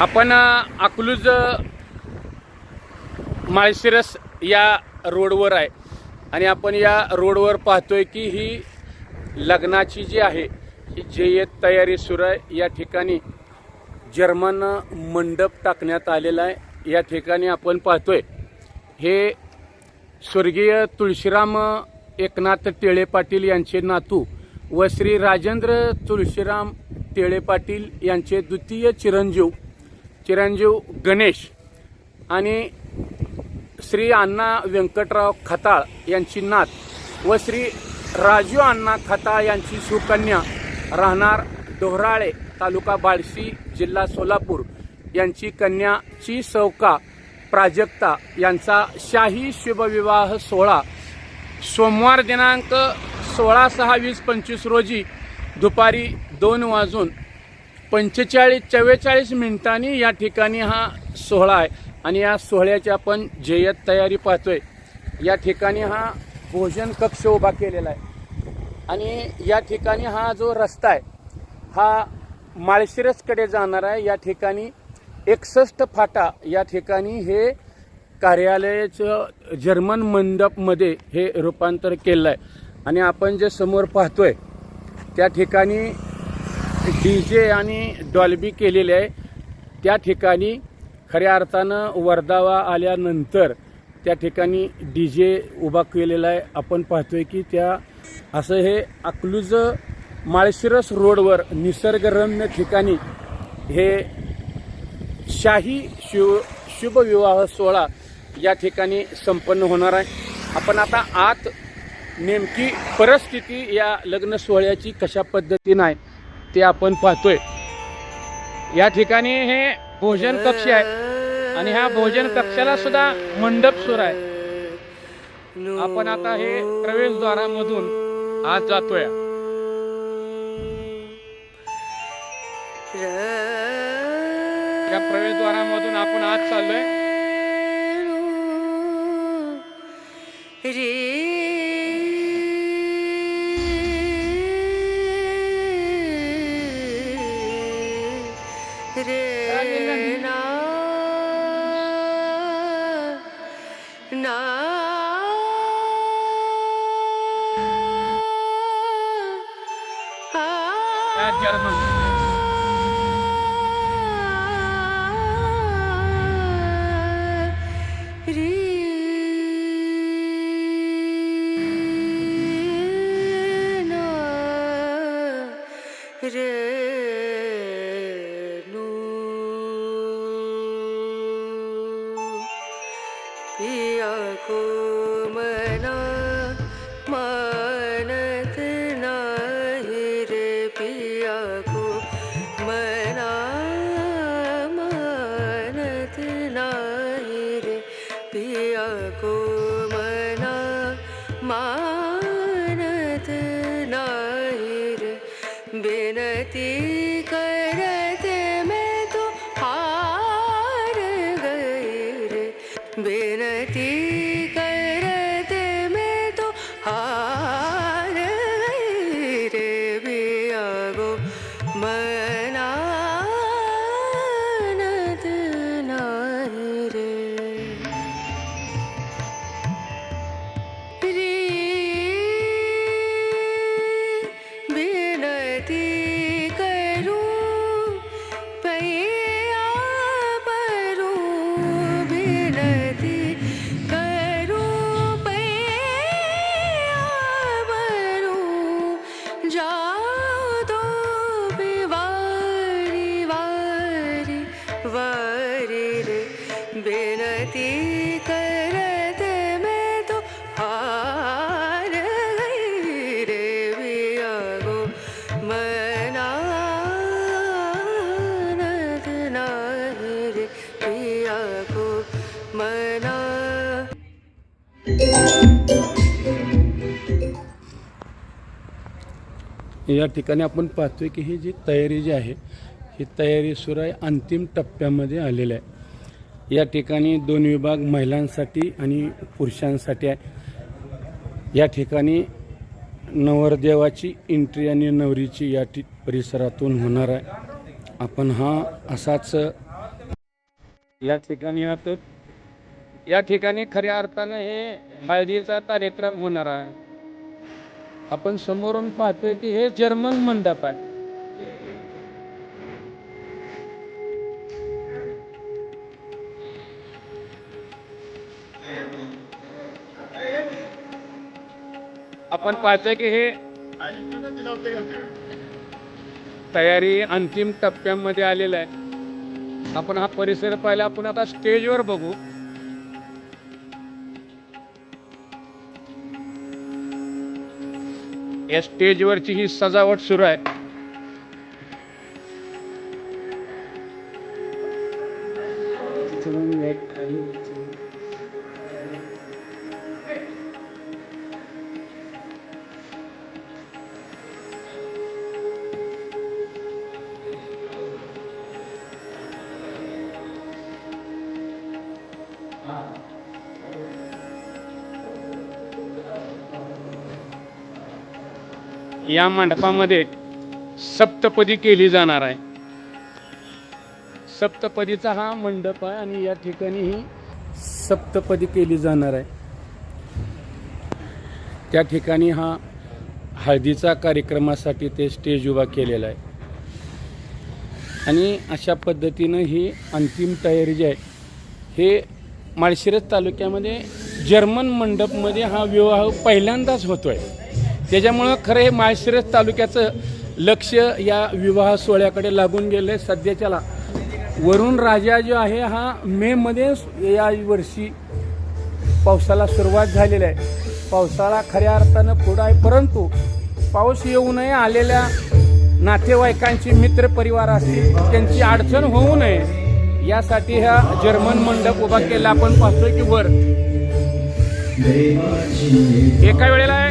आपण अकलूज माळशिरस या रोडवर आहे. आणि आपण या रोडवर पाहतोय की ही लग्नाची जी आहे ही जय्यत तयारी सुरू आहे या ठिकाणी जर्मन मंडप टाकण्यात आलेला आहे. या ठिकाणी आपण पाहतोय हे स्वर्गीय तुळशीराम एकनाथ टेळे पाटील यांचे नातू व श्री राजेंद्र तुळशीराम टेळे पाटील यांचे द्वितीय चिरंजीव चिरंजीव गणेश आणि श्री अण्णा व्यंकटराव खताळ यांची नात व श्री राजू अण्णा खताळ यांची सुकन्या राहणार डोहराळे तालुका बाळशी जिल्हा सोलापूर यांची कन्याची सौका प्राजक्ता यांचा शाही शुभविवाह सोहळा. सोमवार दिनांक सोळा सहा वीस पंचवीस रोजी दुपारी दोन वाजून पंचेचाळीस चव्वेचाळीस मिनिटांनी या ठिकाणी हा सोहळा आहे. आणि या सोहळ्याची आपण जय्यत तयारी पाहतोय. या ठिकाणी हा भोजन कक्ष उभा केलेला आहे. आणि या ठिकाणी हा जो रस्ता आहे हा माळशिरसकडे जाणार आहे. या ठिकाणी एकसष्ट फाटा या ठिकाणी हे कार्यालयाचं जर्मन मंडपमध्ये हे रूपांतर केलं आहे आणि आपण जे समोर पाहतोय त्या ठिकाणी डी जे आणि डॉल्बी केलेले आहे. त्या ठिकाणी खऱ्या अर्थानं वर्धावा आल्यानंतर त्या ठिकाणी डी जे उभा केलेला आहे. आपण पाहतोय की त्या असं हे अकलूज माळशिरस रोडवर निसर्गरम्य ठिकाणी हे शाही शिव शुभविवाह सोहळा या ठिकाणी संपन्न होणार आहे. आपण आता आत नेमकी परिस्थिती या लग्न सोहळ्याची कशा पद्धतीनं आहे ते आपण पाहतोय. या ठिकाणी हे भोजन कक्ष आहे. आणि ह्या भोजन कक्षाला सुद्धा मंडप सुर आहे. आपण आता हे प्रवेशद्वारामधून आज जातोय. या प्रवेशद्वारामधून आपण आज चाललोय. रे पिया को मानत नाही रे पिया को मना मानत नाही रे पिया को मना मानत नाही रे. बिनती मैं या ठिकाणी आपण पाहतोय की ही जी तयारी जी आहे ही तयारी सुरू आहे अंतिम टप्प्यामध्ये आलेली आहे. या ठिकाणी दोन विभाग महिलांसाठी आणि पुरुषांसाठी आहे. या ठिकाणी नवरदेवाची एंट्री आणि नवरीची या ठि परिसरातून होणार आहे. आपण हा असाच या ठिकाणी आता या ठिकाणी खऱ्या अर्थानं हे हळदीचा कार्यक्रम होणार आहे. आपण समोरून पाहतोय की हे जर्मन मंडप आहे. आपण पाहतोय की हे तयारी अंतिम टप्प्यामध्ये आलेला आहे. आपण हा परिसर पाहिला आपण आता स्टेजवर बघू. या स्टेजवरची ही सजावट सुरू आहे. या मंडपामध्ये सप्तपदी केली जाणार आहे. सप्तपदीचा हा मंडप आहे आणि या ठिकाणी ही सप्तपदी केली जाणार आहे. त्या ठिकाणी हा हळदीचा कार्यक्रमासाठी ते स्टेज उभा केलेला आहे. आणि अशा पद्धतीनं ही अंतिम तयारी जी आहे हे माळशिरस तालुक्यामध्ये जर्मन मंडपमध्ये हा विवाह पहिल्यांदाच होतो आहे त्याच्यामुळं खरं हे माळशिरस तालुक्याचं लक्ष या विवाह सोहळ्याकडे लागून गेलं आहे सध्याच्याला. वरुण राजा जो आहे हा मेमध्ये या वर्षी पावसाला सुरुवात झालेली आहे. पावसाळा खऱ्या अर्थानं पुढं आहे परंतु पाऊस येऊ नये आलेल्या नातेवाईकांची मित्र परिवार असतील त्यांची अडचण होऊ नये यासाठी हा जर्मन मंडप उभा केला. आपण पाहतोय की वर. एका वेळेला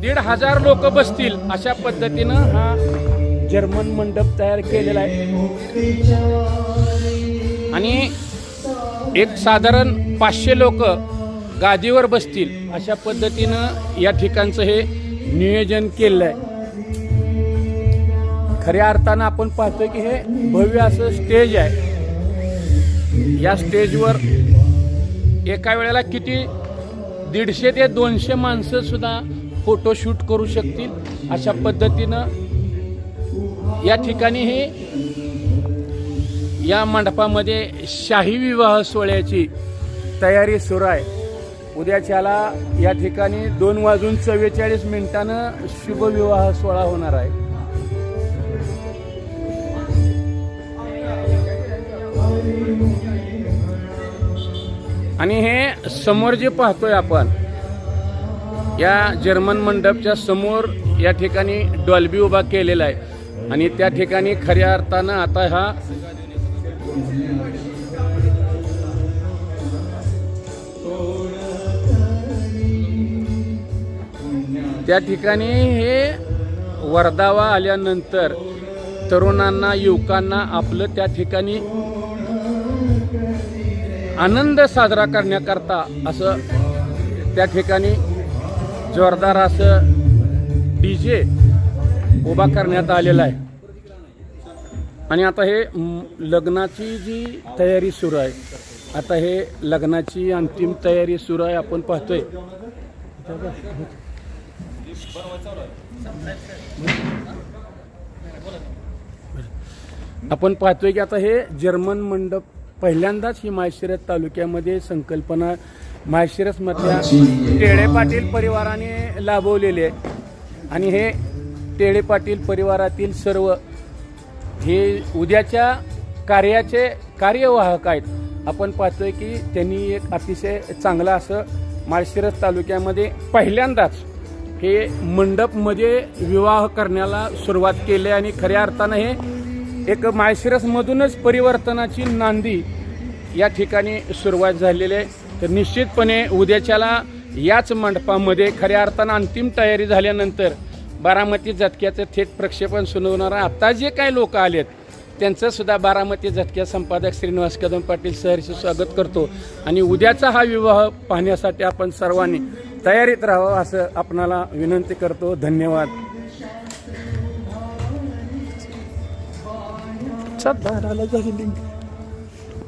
दीड हजार लोक बसतील अशा पद्धतीनं हा जर्मन मंडप तयार केलेला आहे. आणि एक साधारण पाचशे लोक गादीवर बसतील अशा पद्धतीनं या ठिकाणचं हे नियोजन केलेलं आहे खऱ्या अर्थानं आपण पाहतो की हे भव्य असं स्टेज आहे. या स्टेजवर एका वेळेला किती? दीडशे ते दोनशे माणसं सुद्धा फोटोशूट करू शकतील अशा पद्धतीनं. या ठिकाणी हे या मंडपामध्ये शाही विवाह सोहळ्याची तयारी सुरू आहे. उद्याच्याला या ठिकाणी दोन वाजून चव्वेचाळीस मिनिटानं शुभविवाह सोहळा होणार आहे. आणि हे समोर जे पाहतोय आपण या जर्मन मंडपच्या समोर या ठिकाणी डॉल्बी उभा केलेला आहे. आणि त्या ठिकाणी खऱ्या अर्थानं आता हा त्या ठिकाणी हे वर्धावा आल्यानंतर तरुणांना युवकांना आपलं त्या ठिकाणी आनंद साजरा करण्याकरता असं त्या ठिकाणी जोरदार असं डी जे उभा करण्यात आलेला आहे. आणि आता हे लग्नाची जी तयारी सुरू आहे आता हे लग्नाची अंतिम तयारी सुरू आहे आपण पाहतोय. आपण पाहतोय की आता हे जर्मन मंडप पहिल्यांदाच ही माळशिरस तालुक्यामध्ये संकल्पना माळशिरसमधल्या टेळे पाटील परिवाराने लाभवलेली आहे. आणि हे टेळे पाटील परिवारातील सर्व हे उद्याच्या कार्याचे कार्यवाहक आहेत. आपण पाहतोय की त्यांनी एक अतिशय चांगलं असं माळशिरस तालुक्यामध्ये पहिल्यांदाच हे मंडपमध्ये विवाह करण्याला सुरुवात केली आणि खऱ्या अर्थानं हे एक माळशिरसमधूनच परिवर्तनाची नांदी या ठिकाणी सुरुवात झालेली आहे. तर निश्चितपणे उद्याच्याला याच मंडपामध्ये खऱ्या अर्थानं अंतिम तयारी झाल्यानंतर बारामती झटक्याचं थेट प्रक्षेपण सुरू आत्ता आता जे काही लोक आलेत त्यांचंसुद्धा बारामती झटक्या संपादक श्रीनिवास कदम पाटील सहर्ष स्वागत करतो. आणि उद्याचा हा विवाह पाहण्यासाठी आपण सर्वांनी तयारीत राहावं असं आपणाला विनंती करतो. धन्यवाद. झाली